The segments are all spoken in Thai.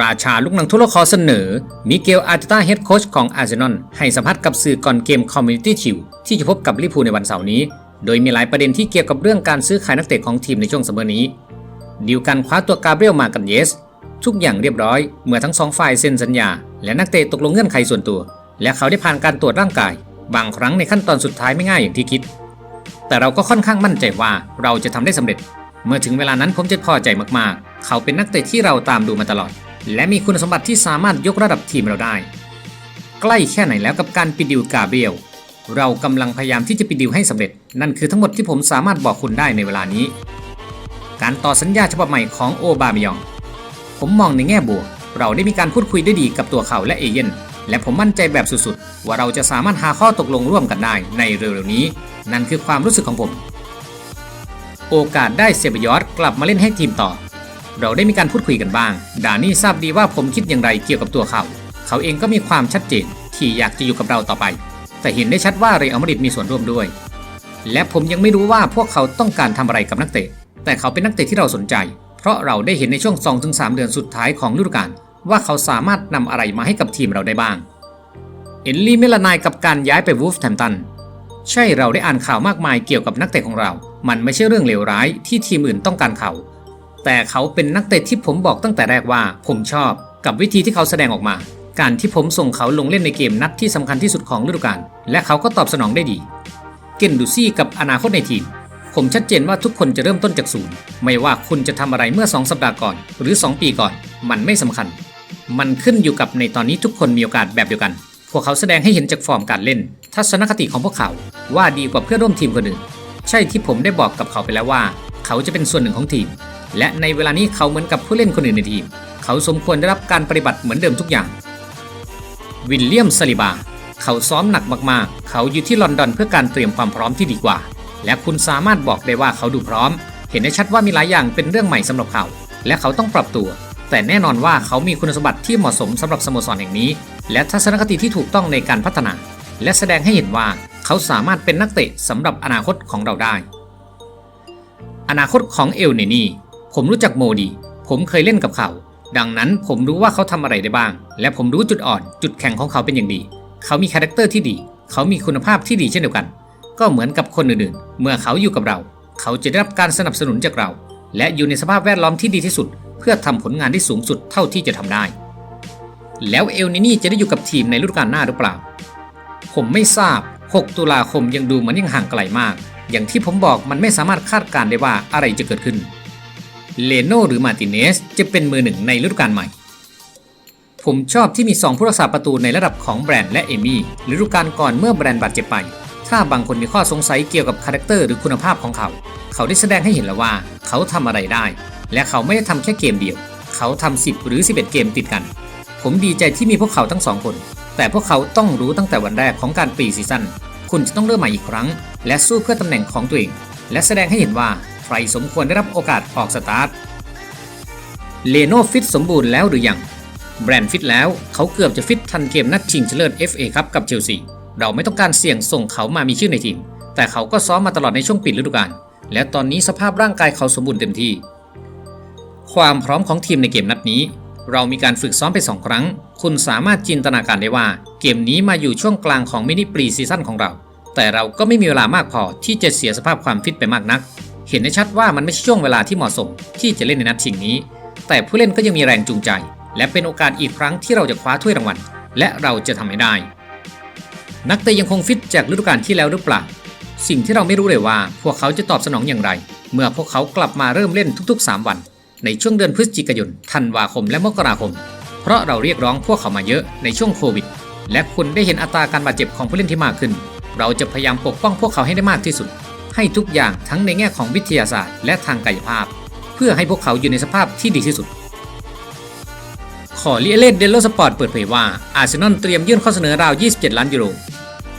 ราชาลูกหนังทุลคอเสนอ มิเกลอาร์เตต้าเฮดโค้ชของอาร์เซนอลให้สัมภาษณ์กับสื่อก่อนเกมคอมมูนิตี้ชิลที่จะพบกับลิพูในวันเสาร์นี้ โดยมีหลายประเด็นที่เกี่ยวกับเรื่องการซื้อขายนักเตะของทีมในช่วงซัมเมอร์นี้ดีลการคว้าตัวกาเบรียลมากันเยส ทุกอย่างเรียบร้อย เมื่อทั้งสองฝ่ายเซ็นสัญญา และนักเตะตกลงเงื่อนไขส่วนตัว และเขาได้ผ่านการตรวจร่างกาย บางครั้งในขั้นตอนสุดท้ายไม่ง่ายอย่างที่คิด แต่เราก็ค่อนข้างมั่นใจว่าเราจะทำได้สำเร็จ เมื่อถึงเวลานั้นผมจะพอใจมากๆ เขาเป็นนักเตะที่เราตามดูมาตลอด และมีคุณสมบัติที่สามารถยกระดับทีมเราได้ ใกล้แค่ไหนแล้วกับการปิดดิวกาเบรียลเรากำลังพยายามที่จะปิดดิวให้สำเร็จ นั่นคือทั้งหมดที่ผมสามารถบอกคุณได้ในเวลานี้ การต่อสัญญาฉบับใหม่ของโอบามยอง ผมมองในแง่บวก เราได้มีการพูดคุยได้ดีกับตัวเขาและเอเย่นและผมมั่นใจแบบสุดๆ ว่าเราจะสามารถหาข้อตกลงร่วมกันได้ในเร็วๆนี้ นั่นคือความรู้สึกของผม โอกาสได้เซบยอดกลับมาเล่นให้ทีมต่อ เราได้มีการพูดคุยกันบ้าง ดานี่ทราบดีว่าผมคิดอย่างไรเกี่ยวกับตัวเขา เขาเองก็มีความชัดเจนที่อยากจะอยู่กับเราต่อไป แต่เห็นได้ชัดว่าเรอัลมาดริดมีส่วนร่วมด้วย และผมยังไม่รู้ว่าพวกเขาต้องการทำอะไรกับนักเตะ แต่เขาเป็นนักเตะที่เราสนใจ เพราะเราได้เห็นในช่วง 2-3 เดือนสุดท้ายของฤดูกาลว่าเขาสามารถนำอะไรมาให้กับทีมเราได้บ้าง เอลลี่เมลานายกับการย้ายไปวูฟแฮมตัน ใช่เราได้อ่านข่าวมากมายเกี่ยวกับนักเตะของเรา มันไม่ใช่เรื่องเลวร้ายที่ทีมอื่นต้องการเขา แต่เขาเป็นนักเตะที่ผมบอกตั้งแต่แรกว่า ผมชอบกับวิธีที่เขาแสดงออกมา การที่ผมส่งเขาลงเล่นในเกมนัดที่สำคัญที่สุดของฤดูกาลและเขาก็ตอบสนองได้ดี เกนดูซี่กับอนาคตในทีม ผมชัดเจนว่าทุกคนจะเริ่มต้นจากศูนย์ไม่ว่าคุณจะทำอะไรเมื่อ 2 สัปดาห์ก่อน หรือ 2 ปีก่อน มันไม่สำคัญ มันขึ้นอยู่กับในตอนนี้ทุกคนมีโอกาสแบบเดียวกัน พวกเขาแสดงให้เห็นจากฟอร์มการเล่น ทัศนคติของพวกเขาว่าดีกว่าเพื่อนร่วมทีมคนอื่น ใช่ที่ผมได้บอกกับเขาไปแล้วว่า เขาจะเป็นส่วนหนึ่งของทีม และในเวลานี้เขาเหมือนกับผู้เล่นคนอื่นในทีม เขาสมควรได้รับการปฏิบัติเหมือนเดิมทุกอย่าง วิลเลียมซาลิบา เขาซ้อมหนักมากๆ เขาอยู่ที่ลอนดอนเพื่อการเตรียมความพร้อมที่ดีกว่า และคุณสามารถบอกได้ว่าเขาดูพร้อม เห็นได้ชัดว่ามีหลายอย่างเป็นเรื่องใหม่สำหรับเขา และเขาต้องปรับตัว แต่แน่นอนว่าเขามีคุณสมบัติที่เหมาะสมสำหรับสโมสรแห่งนี้ และทัศนคติที่ถูกต้องในการพัฒนา และแสดงให้เห็นว่าเขาสามารถเป็นนักเตะสำหรับอนาคตของเราได้ อนาคตของเอลเนนี ผมรู้จักโมดี ผมเคยเล่นกับเขา ดังนั้นผมรู้ว่าเขาทำอะไรได้บ้าง และผมรู้จุดอ่อน จุดแข็งของเขาเป็นอย่างดี เขามีคาแรคเตอร์ที่ดี เขามีคุณภาพที่ดีเช่นเดียวกัน ก็เหมือนกับคนอื่นๆ เมื่อเขาอยู่กับเรา เขาจะได้รับการสนับสนุนจากเรา และอยู่ในสภาพแวดล้อมที่ดีที่สุด เพื่อทำผลงานที่สูงสุดเท่าที่จะทำได้ แล้วเอลนินี่จะได้อยู่กับทีมในฤดูกาลหน้าหรือเปล่า ผมไม่ทราบ 6 ตุลาคมยังดูเหมือนยังห่างไกลมาก อย่างที่ผมบอกมันไม่สามารถคาดการณ์ได้ว่าอะไรจะเกิดขึ้น เลโน่หรือมาติเนสจะเป็นมือหนึ่งในฤดูกาลใหม่ ผมชอบที่มี 2 ผู้รักษาประตูในระดับของแบรนด์และเอมี่ฤดูกาลก่อนเมื่อแบรนด์บาดเจ็บไป ถ้าบางคนมีข้อสงสัยเกี่ยวกับคาแรคเตอร์หรือคุณภาพของเขา เขาได้แสดงให้เห็นแล้วว่า เขาทำอะไรได้ และเขาไม่ได้ทำแค่เกมเดียว เขาทำ10 หรือ 11 เกมติดกัน ผมดีใจที่มีพวกเขาทั้งสองคน แต่พวกเขาต้องรู้ตั้งแต่วันแรกของการปีซีซั่นคุณจะต้องเริ่มใหม่อีกครั้ง และสู้เพื่อตำแหน่งของตัวเอง และแสดงให้เห็นว่า ใครสมควรได้รับโอกาสออกสตาร์ทเลโนฟิตสมบูรณ์แล้วหรือยัง แบรนด์ฟิตแล้วเขาเกือบจะฟิตทันเกมนัดชิงชนะเลิศ FA ครับกับเชลซีเราไม่ต้องการเสี่ยงส่งเขามามีชื่อในทีม แต่เขาก็ซ้อมมาตลอดในช่วงปิดฤดูกาลและตอนนี้สภาพร่างกายเขาสมบูรณ์เต็มที่ ความพร้อมของทีมในเกมนัดนี้ เรามีการฝึกซ้อมไปสองครั้ง คุณสามารถจินตนาการได้ว่า เกมนี้มาอยู่ช่วงกลางของมินิปรีซีซั่นของเรา แต่เราก็ไม่มีเวลามากพอที่จะเสียสภาพความฟิตไปมากนัก เห็นได้ชัดว่ามันไม่ใช่ช่วงเวลาที่เหมาะสมที่จะเล่นในนัดชิงนี้ แต่ผู้เล่นก็ยังมีแรงจูงใจ และเป็นโอกาสอีกครั้งที่เราจะคว้าถ้วยรางวัลและเราจะทำให้ได้ นักเตะยังคงฟิตจากฤดูกาลที่แล้วหรือเปล่า สิ่งที่เราไม่รู้เลยว่า พวกเขาจะตอบสนองอย่างไร เมื่อพวกเขากลับมาเริ่มเล่นทุกๆ 3 วัน ในช่วงเดือนพฤศจิกายน ธันวาคม และมกราคม เพราะเราเรียกร้องพวกเขามาเยอะในช่วงโควิด และคุณได้เห็นอัตราการบาดเจ็บของผู้เล่นที่มากขึ้น เราจะพยายามปกป้องพวกเขาให้ได้มากที่สุด ให้ทุกอย่างทั้งในแง่ของวิทยาศาสตร์ และทางกายภาพ เพื่อให้พวกเขาอยู่ในสภาพที่ดีที่สุด ขอลิเอเลนเดลโลสปอร์ตเปิดเผยว่าอาร์เซนอลเตรียมยื่นข้อเสนอราว 27 ล้านยูโร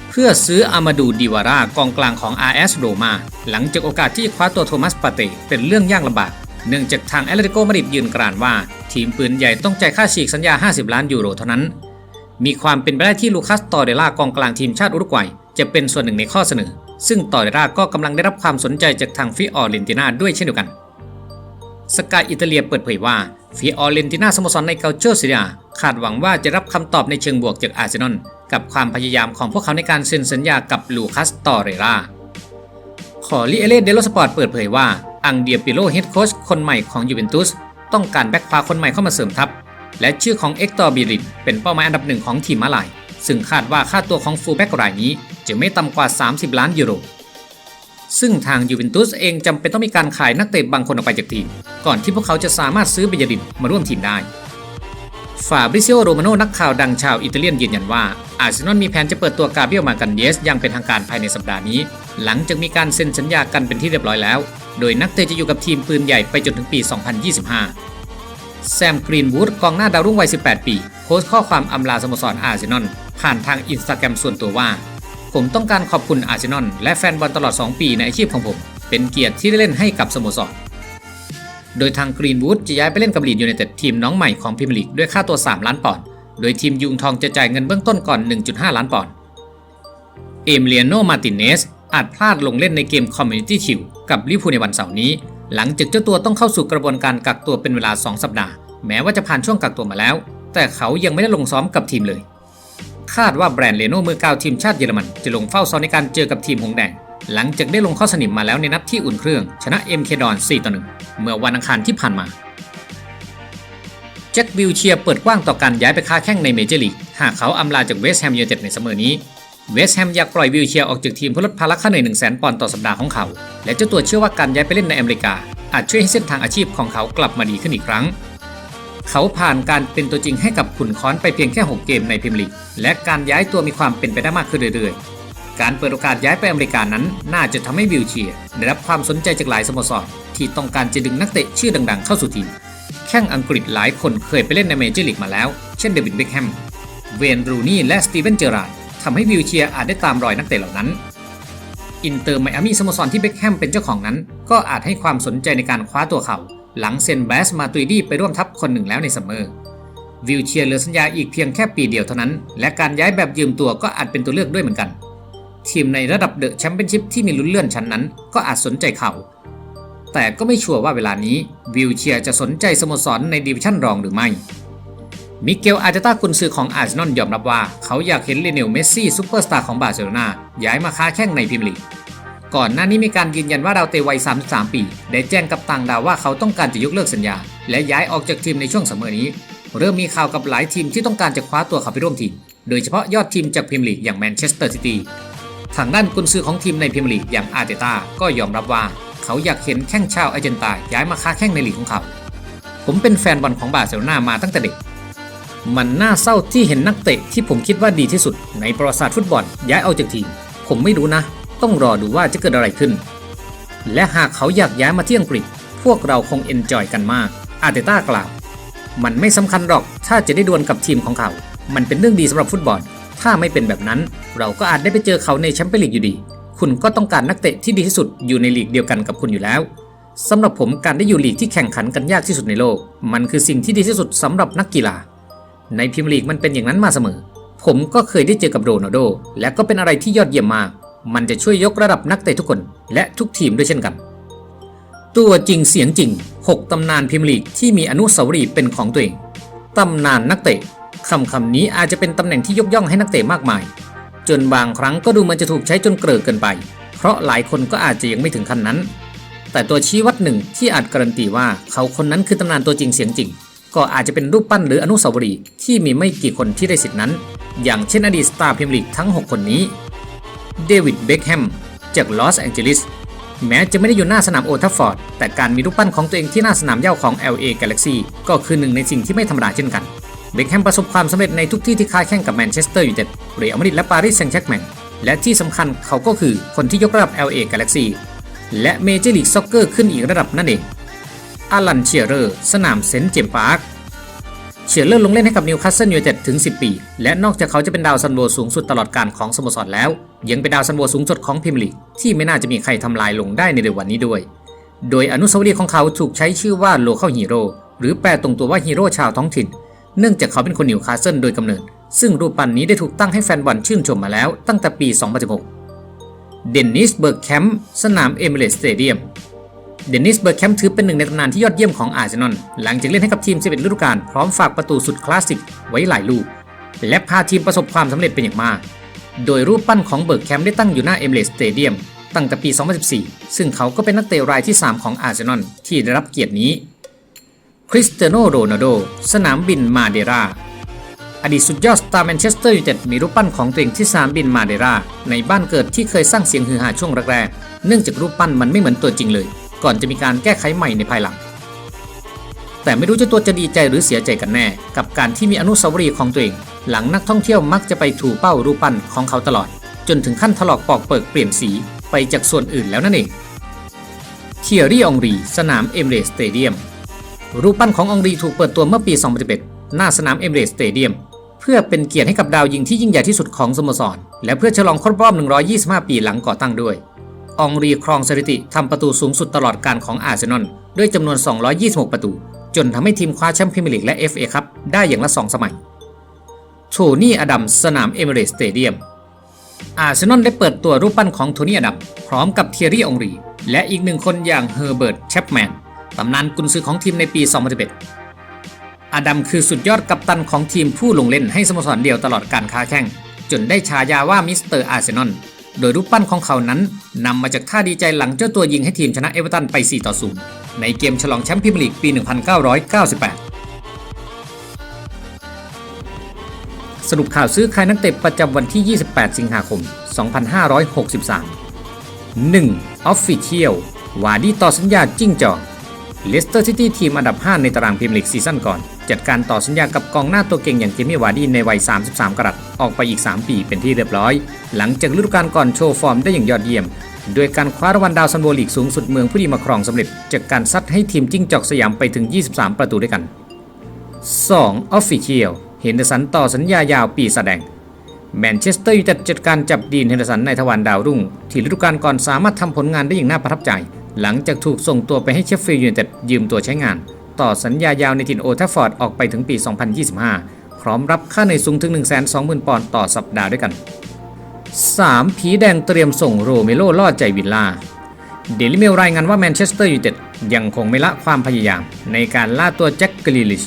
เพื่อซื้ออามาดูดิวารากองกลางของ RS โรมาหลังจากโอกาสที่คว้าตัวโทมัสปาเตเป็นเรื่องยากลำบากเนื่องจากทางแอตเลติโกมาดริดยืนกรานว่า ทีมปืนใหญ่ต้องจ่ายค่าฉีกสัญญา 50 ล้านยูโรเท่านั้น มีความเป็นไปได้ที่ลูคัสตอเดล่ากองกลางทีมชาติอุรุกวัยจะเป็นส่วนหนึ่งในข้อเสนอ ซึ่งตอเดล่าก็กำลังได้รับความสนใจจากทางฟิออร์เรนตินาด้วยเช่นเดียวกัน สกายอิตาเลียเปิดเผยว่าฟิออเรนติน่าสโมสรในเกาเจอร์ซีเรียคาดหวังว่าจะรับคำตอบในเชิงบวกจากอาร์เซนอลกับความพยายามของพวกเขาในการเซ็นสัญญากับลูคัสตอเรราขอลิเอเลเดโลสปอร์ตเปิดเผยว่าอังเดียปิโลเฮดโค้ชคนใหม่ของยูเวนตุสต้องการแบ็กขวาคนใหม่เข้ามาเสริมทัพ และชื่อของเอ็กตอร์บิริตเป็นเป้าหมายอันดับหนึ่งของทีมมาลาย ซึ่งคาดว่าค่าตัวของฟูลแบ็กรายนี้จะไม่ต่ำกว่า 30 ล้านยูโร ซึ่งทางยูเวนตุสเองจำเป็นต้องมีการขายนักเตะบางคนออกไปจากทีม ก่อนที่พวกเขาจะสามารถซื้อเบยดินมาร่วมทีมได้ฟาบริซิโอโรมาโนนักข่าวดังชาวอิตาเลียนยืนยันว่าอาร์เซนอลมีแผนจะเปิดตัวกาเบรียลมากันเยสอย่างเป็นทางการภายในสัปดาห์นี้ หลังจากมีการเซ็นสัญญากันเป็นที่เรียบร้อยแล้ว โดยนักเตะจะอยู่กับทีมปืนใหญ่ไปจนถึงปี 2025 แซมกรีนวูดกองหน้าดาวรุ่งวัย 18 ปี โพสต์ข้อความอำลาสโมสรอาร์เซนอล ผ่านทางอินสตาแกรมส่วนตัวว่า ผมต้องการขอบคุณอาร์เซนอลและแฟนบอลตลอด 2 ปีในอาชีพของผม เป็นเกียรติที่ได้เล่นให้กับสโมสร โดยทางกรีนวูดจะย้ายไปเล่นกับลีดยูไนเต็ดทีมน้องใหม่ของพรีเมียร์ลีกด้วยค่าตัว 3 ล้านปอนด์ โดยทีมยุงทองจะจ่ายเงินเบื้องต้นก่อน 1.5 ล้านปอนด์ เอมเลียโน มาติเนสอาจพลาดลงเล่นในเกมคอมมูนิตี้ชิลกับลิพูในวันเสาร์นี้ หลังจากเจ้าตัวต้องเข้าสู่กระบวนการกักตัวเป็นเวลา 2 สัปดาห์ แม้ว่าจะผ่านช่วงกักตัวมาแล้ว แต่เขายังไม่ได้ลงซ้อมกับทีมเลย คาดว่าแบรนด์เลโน่มือเกาวทีมชาติเยอรมัน จะลงเฝ้าซ้อมในการเจอกับทีมหงแดง หลังจากได้ลงเข้าสนิมมาแล้วในนัดที่อุ่นเครื่อง ชนะเอ็มเคดอน 4 ต่อ 1 เมื่อวันอังคารที่ผ่านมา แจ็ควิลเชียร์เปิดกว้างต่อการย้ายไปค้าแข้งในเมเจอร์ลีกหากเขาอำลาจากเวสต์แฮมยูไนเต็ดในเสมอนี้เวสต์แฮมอยากปล่อยวิลเชียร์ออกจากทีมเพื่อลดภาระค่าเหนื่อย 1 0 0 0 0ปอนด์ต่อสัปดาห์ของเขา และเจ้าตัวเชื่อว่าการย้ายไปเล่นในอเมริกา อาจช่วยให้เส้นทางอาชีพของเขากลับมาดีขึ้นอีกครั้ง เขาผ่านการเป็นตัวจริงให้กับขุนค้อนไปเพียงแค่ 6 เกมในพรีเมียร์ลีก และการย้ายตัวมีความเป็นไปได้มากขึ้นเรื่อยๆ การเปิดโอกาสย้ายไปอเมริกานั้น น่าจะทำให้วิลเชียได้รับความสนใจจากหลายสโมสร ที่ต้องการจะดึงนักเตะชื่อดังๆ เข้าสู่ทีม แข้งอังกฤษหลายคนเคยไปเล่นในเมเจอร์ลีกมาแล้ว เช่นเดวิดเบคแฮม เวนรูนี่และสตีเวนเจอราร์ดทำให้วิลเชียอาจได้ตามรอยนักเตะเหล่านั้นอินเตอร์ไมอามีสโมสรที่เบคแฮมเป็นเจ้าของนั้น ก็อาจให้ความสนใจในการคว้าตัวเขา หลังเซ็นแบสมาตุยดีไปร่วมทัพคนหนึ่งแล้วในซัมเมอร์วิลเชียร์เหลือสัญญาอีกเพียงแค่ปีเดียวเท่านั้น และการย้ายแบบยืมตัวก็อาจเป็นตัวเลือกด้วยเหมือนกัน ทีมในระดับเดอะแชมเปี้ยนชิพที่มีลุ้นเลื่อนชั้นนั้น ก็อาจสนใจเขาแต่ก็ไม่ชัวร์ว่าเวลานี้วิลเชียร์จะสนใจสโมสรในดิวิชั่นรองหรือไม่มิเกลอาร์เตต้ากุนซือของอาร์เซนอลยอมรับว่า เขาอยากเห็นเลเนลเมสซี่ซูเปอร์สตาร์ของบาร์เซโลนาย้ายมาค้าแข้งในพรีเมียร์ลีก ก่อนหน้านี้มีการยืนยันว่าดาวเตวัย 33 ปี ได้แจ้งกับต่างดาวว่าเขาต้องการจะยกเลิกสัญญา และย้ายออกจากทีมในช่วงเสมอนี้ เริ่มมีข่าวกับหลายทีมที่ต้องการจะคว้าตัวเขาไปร่วมทีม โดยเฉพาะยอดทีมจากพรีเมียร์ลีกอย่างแมนเชสเตอร์ซิตี้ ทางด้านกุนซือของทีมในพรีเมียร์ลีกอย่างอาร์เตต้าก็ยอมรับว่า เขาอยากเห็นแข้งชาวอาร์เจนตาย้ายมาค้าแข้งในลีกของเขา ผมเป็นแฟนบอลของบาร์เซโลนามาตั้งแต่เด็ก มันน่าเศร้าที่เห็นนักเตะที่ผมคิดว่าดีที่สุด ในประวัติศาสตร์ฟุตบอลย้ายออกจากทีม ผมไม่รู้นะ ต้องรอดูว่าจะเกิดอะไรขึ้น และหากเขาอยากย้ายมาที่อังกฤษ พวกเราคงเอนจอยกันมากอาร์เตต้ากล่าว มันไม่สำคัญหรอกถ้าจะได้ดวลกับทีมของเขา มันเป็นเรื่องดีสำหรับฟุตบอล ถ้าไม่เป็นแบบนั้น เราก็อาจได้ไปเจอเขาในแชมเปี้ยนลีกอยู่ดี คุณก็ต้องการนักเตะที่ดีที่สุดอยู่ในลีกเดียวกันกับคุณอยู่แล้วสำหรับผมการได้อยู่ลีกที่แข่งขันกันยากที่สุดในโลก มันคือสิ่งที่ดีที่สุดสำหรับนักกีฬา ในพรีเมียร์ลีกมันเป็นอย่างนั้นมาเสมอ ผมก็เคยได้เจอกับโรนัลโดและก็เป็นอะไรที่ยอดเยี่ยมมาก มันจะช่วยยกระดับนักเตะทุกคนและทุกทีมด้วยเช่นกัน ตัวจริงเสียงจริง 6 ตำนานพรีเมียร์ลีกที่มีอนุสาวรีย์เป็นของตัวเอง ตำนานนักเตะคำคำนี้อาจจะเป็นตำแหน่งที่ยกย่องให้นักเตะมากมาย จนบางครั้งก็ดูเหมันจะถูกใช้จนเกลือเกินไป เพราะหลายคนก็อาจจะยังไม่ถึงขั้นนั้น แต่ตัวชี้วัดหนึ่งที่อาจการันตีว่าเขาคนนั้นคือตำนานตัวจริงเสียงจริง ก็อาจจะเป็นรูปปั้นหรืออนุสาวรีย์ที่มีไม่กี่คนที่ได้สิทธินั้น อย่างเช่นอดีตสตาร์พรีเมียร์ลีกทั้ง 6 คนนี้ เดวิดเบคแฮมจากลอสแองเจลิสแม้จะไม่ได้อยู่หน้าสนามโอทัฟฟอร์ด แต่การมีรูปปั้นของตัวเองที่หน้าสนามเย้าของ LA Galaxy ก็คือหนึ่งในสิ่งที่ไม่ธรรมดาเช่นกัน เบคแฮมประสบความสำเร็จในทุกที่ที่ค้าแข่งกับแมนเชสเตอร์ยูไนเต็ดเรอัลมาดริดและปารีสแซงต์แชร์แมงและที่สำคัญเขาก็คือคนที่ยกระดับ LA Galaxy และเมเจอร์ลีกซ็อกเกอร์ขึ้นอีกระดับนั่นเองอารันเชียร์เรอร์ สนามเซนต์เจมส์พาร์ค เชียร์เลอร์ลงเล่นให้กับนิวคาสเซิลยูไนเต็ดถึง 10 ปี และนอกจากเขาจะเป็นดาวซันโวสูงสุดตลอดการของสโมสรแล้ว ยังเป็นดาวซันโวสูงสุดของพรีเมียร์ลีกที่ไม่น่าจะมีใครทำลายลงได้ในเร็ววันนี้ด้วย โดยอนุสาวรีย์ของเขาถูกใช้ชื่อว่าโลเค l ลฮีโร่หรือแปลตรงตัวว่าฮีโร่ชาวท้องถิ่น เนื่องจากเขาเป็นคนนิวคาสเซิลโดยกำเนิด ซึ่งรูปปั้นนี้ได้ถูกตั้งให้แฟนบอลชื่นชมมาแล้วตั้งแต่ปี 2016 เดนนิสเบิร์กแคมป์สนามเอมิเรตสเตเดียม เดนิสเบอร์แคมป์ถือเป็นหนึ่งในตำนานที่ยอดเยี่ยมของอาร์เซนอลหลังจากเล่นให้กับทีม 11 ฤดูกาลพร้อมฝากประตูสุดคลาสสิกไว้หลายลูก และพาทีมประสบความสำเร็จเป็นอย่างมาก โดยรูปปั้นของเบิร์กแคมป์ได้ตั้งอยู่หน้าเอมเลสสเตเดียมตั้งแต่ปี 2014 ซึ่งเขาก็เป็นนักเตะรายที่ 3 ของอาร์เซนอลที่ได้รับเกียรตินี้คริสเตียโนโรนัลโดสนามบินมาเดราอดีตสุดยอดสตาร์แมนเชสเตอร์ยูไนเต็ดมีรูปปั้นของตัวเองที่สนามบินมาเดราในบ้านเกิดที่เคยสร้างเสียงฮือฮาช่วงแรกๆเนื่องจากรูปปั้นมันไม่เหมือนตัวจริงเลย ก่อนจะมีการแก้ไขใหม่ในภายหลัง แต่ไม่รู้เจ้าตัวจะดีใจหรือเสียใจกันแน่ กับการที่มีอนุสาวรีย์ของตัวเอง หลังนักท่องเที่ยวมักจะไปถูเป้ารูปปั้นของเขาตลอด จนถึงขั้นถลอกปอกเปิกเปลี่ยนสีไปจากส่วนอื่นแล้วนั่นเองเทียรี่องรี สนามเอมเรสสเตเดียม รูปปั้นขององรีถูกเปิดตัวเมื่อปี 2011 หน้าสนามเอมเรสเตเดียม เพื่อเป็นเกียรติให้กับดาวยิงที่ยิ่งใหญ่ที่สุดของสโมสร และเพื่อฉลองครบรอบ 125 ปีหลังก่อตั้งด้วย องรีครองสถิติทำประตูสูงสุดตลอดการของอาร์เซนอลด้วยจำนวน 226 ประตู จนทำให้ทีมคว้าแชมป์พรีเมียร์ลีกและ FA ครับได้อย่างละ 2 สมัย โทนี่อดัมสนามเอเมเรสสเตเดียม อาร์เซนอลได้เปิดตัวรูปปั้นของโทนี่อดัมพร้อมกับเทียรี่องรี และอีกหนึ่งคนอย่างเฮอร์เบิร์ตแชปแมนตำนานกุนซือของทีมในปี 2011 อดัมคือสุดยอดกัปตันของทีมผู้ลงเล่นให้สโมสรเดียวตลอดการค้าแข่งจนได้ฉายาว่ามิสเตอร์อาร์เซนอล โดยรูปปั้นของเขานั้นนำมาจากท่าดีใจหลังเจ้าตัวยิงให้ทีมชนะเอเวอร์ตันไป 4 ต่อ 0 ในเกมฉลองแชมป์พรีเมียร์ลีกปี 1998 สรุปข่าวซื้อขายนักเตะประจำวันที่ 28 สิงหาคม 2563 1. Official วารีต่อสัญญาจิ้งจอก เลสเตอร์ซิตี้ทีมอันดับ 5 ในตารางพรีเมียร์ลีกซีซั่นก่อน จัดการต่อสัญญากับกองหน้าตัวเก่งอย่างเจมี่วาร์ดี้ในวัย 33 กรัตออกไปอีก 3 ปีเป็นที่เรียบร้อย หลังจากฤดูกาลก่อนโชว์ฟอร์มได้อย่างยอดเยี่ยมโดยการคว้ารางวัลดาวซันโบลีกสูงสุดเมืองผู้ดีมาครองสำเร็จ จากการซัดให้ทีมจิ้งจอกสยามไปถึง 23 ประตูด้วยกัน 2. Official เฮนเดอร์สันต่อสัญญายาวปีแสดงแมนเชสเตอร์ยูไนเต็ดจัดการจับดีนเฮนเดอร์สันในทวารดาวรุ่ง ที่ฤดูกาลก่อนสามารถทำผลงานได้อย่างน่าประทับใจ หลังจากถูกส่งตัวไปให้เชฟฟิลด์ยูไนเต็ดยืมตัวใช้งาน ต่อสัญญายาวในถิ่นโอทัฟฟอร์ดออกไปถึงปี 2025 พร้อมรับค่าในอยสูงถึง 120,000 ปอนด์ต่อสัปดาห์ด้วยกัน 3. ผีแดงเตรียมส่งโรเมโลล่อใจวิลล่าเดลิเมลรายงานว่าแมนเชสเตอร์ยูไนเต็ดยังคงไม่ละความพยายาม ในการล่าตัวแจ็คกริลิช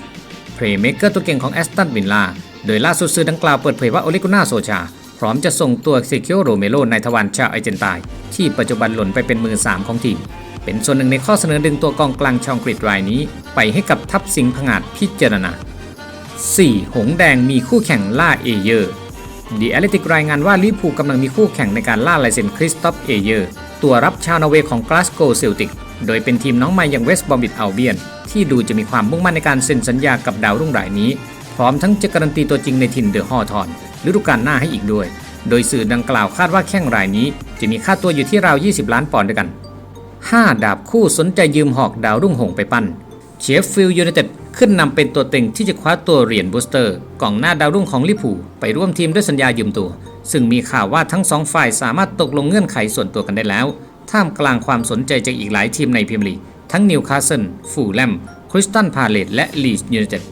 เพลย์เมกเกอร์ตัวเก่งของแอสตันวินลาโดยล่าสุดสื่อดังกล่าวเปิดเผยว่าโอลิกุน่าโซชา พร้อมจะส่งตัวเซคิโอโรเมโลในทวารชาวอเจนตาย ที่ปัจจุบันหล่นไปเป็นมือ 3 ของทีม เป็นส่วนหนึ่งในข้อเสนอดึงตัวกองกลางชาวอังกฤษรายนี้ ไปให้กับทัพสิงห์ผงาดพิจารณา 4. หงแดงมีคู่แข่งล่าเอเยอร์ดีแอลติกรายงานว่าลิเวอร์พูกำลังมีคู่แข่งในการล่าลายเซ็นคริสตอฟเอเยอร์ตัวรับชาวนอร์เวย์ของกลาสโกเซลติก โดยเป็นทีมน้องใหม่อย่างเวสต์บอมบิดอัลเบียน ที่ดูจะมีความมุ่งมั่นในการเซ็นสัญญากับดาวรุ่งรายนี้ ร้อมทั้งจะการันตีตัวจริงในถิ่นเดอะฮอทอนฤดูกาลหน้าให้อีกด้วย โดยสื่อดังกล่าวคาดว่าแข้งรายนี้ จะมีค่าตัวอยู่ที่ราว 20 ล้านปอนด์ด้วยกัน 5 ดาบคู่สนใจยืมหอกดาวรุ่งหงไปปั้นเชฟฟิลด์ยูไนเต็ดขึ้นนำเป็นตัวเต็งที่จะคว้าตัวเหรียญบูสเตอร์กองหน้าดาวรุ่งของลิเวอร์พูไปร่วมทีมด้วยสัญญายืมตัว ซึ่งมีข่าวว่าทั้งสองฝ่ายสามารถตกลงเงื่อนไขส่วนตัวกันได้แล้ว ท่ามกลางความสนใจจากอีกหลายทีมในพรีเมียร์ลีกทั้งนิวคาสเซิลฟูลแลมคริสตันพาเลตและลีดยูไนเต็ด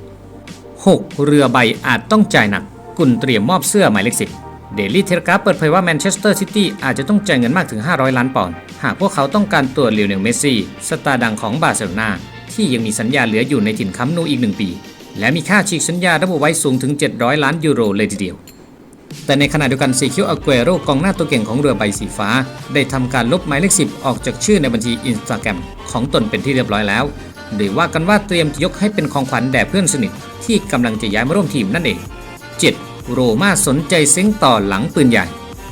6. เรือใบอาจต้องจ่ายหนัก กุนเตรียมมอบเสื้อหมายเลขสิบเดลี่เทเลกราฟเปิดเผยว่าแมนเชสเตอร์ซิตี้อาจจะต้องจ่ายเงินมากถึง 500 ล้านปอนด์หากพวกเขาต้องการตัวเลิโอเนลเมสซี่ สตาร์ดังของบาร์เซโลนาที่ยังมีสัญญาเหลืออยู่ในถิ่นคัมนูอีกหนึ่งปี และมีค่าฉีกสัญญาระบุไว้สูงถึง 700 ล้านยูโรเลยทีเดียว แต่ในขณะเดียวกันซีคิวอาเกโรกองหน้าตัวเก่งของเรือใบสีฟ้า ได้ทำการลบหมายเลขสิออกจากชื่อในบัญชีอินสตาแกรมของตนเป็นที่เรียบร้อยแล้ว โดยว่ากันว่าเตรียมจะยกให้เป็นของขวัญแด่เพื่อนสนิทที่กำลังจะย้ายมาร่วมทีมนั่นเอง 7. โรม่าสนใจเซ้งต่อหลังปืนใหญ่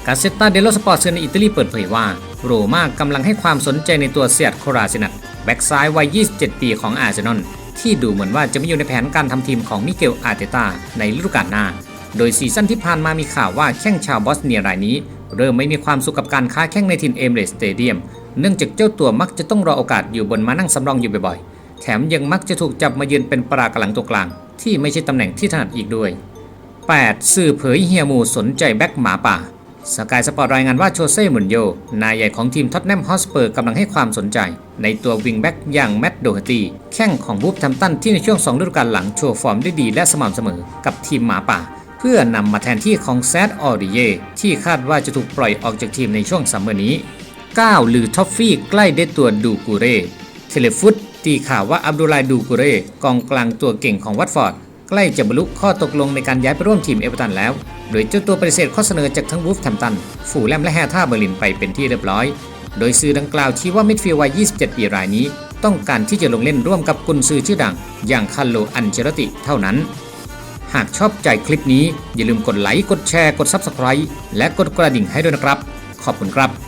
กาเซตตาเดโลสปอร์ตในอิตาลีเปิดเผยว่า โรม่ากำลังให้ความสนใจในตัวเซียดโคราเซนัตแบ็กซ้ายวัย 27 ปีของอาร์เซนอลที่ดูเหมือนว่าจะไม่อยู่ในแผนการทำทีมของมิเกลอาร์เตตาในฤดูกาลหน้า โดยซีซั่นที่ผ่านมามีข่าวว่าแข้งชาวบอสเนียรายนี้ เริ่มไม่มีความสุขกับการค้าแข้งในทีมเอมเรสสเตเดียม เนื่องจากเจ้าตัวมักจะต้องรอโอกาสอยู่บนมานั่งสำรองอยู่บ่อยๆ แถมยังมักจะถูกจับมายืนเป็นปรากำลังตัวกลาง ที่ไม่ใช่ตำแหน่งที่ถนัดอีกด้วย 8. สื่อเผยเฮียมูสนใจแบ็กหมาป่าสกายสปอร์ตรายงานว่าโชเซ่มุนโย นายใหญ่ของทีมท็อตแนมฮอสเปอร์กำลังให้ความสนใจ ในตัววิงแบ็กอย่างแมตต์โดฮตีแข้งของบูฟแทมตันที่ในช่วง2ฤดูกาลหลังโชว์ฟอร์มได้ดีและสม่ำเสมอกับทีมหมาป่า เพื่อนำมาแทนที่ของแซดออริเยที่คาดว่าจะถูกปล่อยออกจากทีมในช่วงซัมเมอร์นี้ 9. หรือท็อฟฟี่ใกล้ได้ตัวดูกูเร่เทเลฟุต ตีข่าวว่าอับดุลไลดูกุเรกองกลางตัวเก่งของวัตฟอร์ดใกล้จะบรรลุข้อตกลงในการย้ายไปร่วมทีมเอเวอร์ตันแล้ว โดยเจ้าตัวปฏิเสธข้อเสนอจากทั้งวูฟแฮมตัน ฟูแลมและแฮท่าเบอร์ลินไปเป็นที่เรียบร้อย โดยสื่อดังกล่าวชี้ว่ามิดฟิลด์วัย 27 ปีรายนี้ ต้องการที่จะลงเล่นร่วมกับกุนซือชื่อดัง อย่างคาร์โลอันเจรติเท่านั้น หากชอบใจคลิปนี้อย่าลืมกดไลค์ กดแชร์ กด Subscribe และกดกระดิ่งให้ด้วยนะครับ ขอบคุณครับ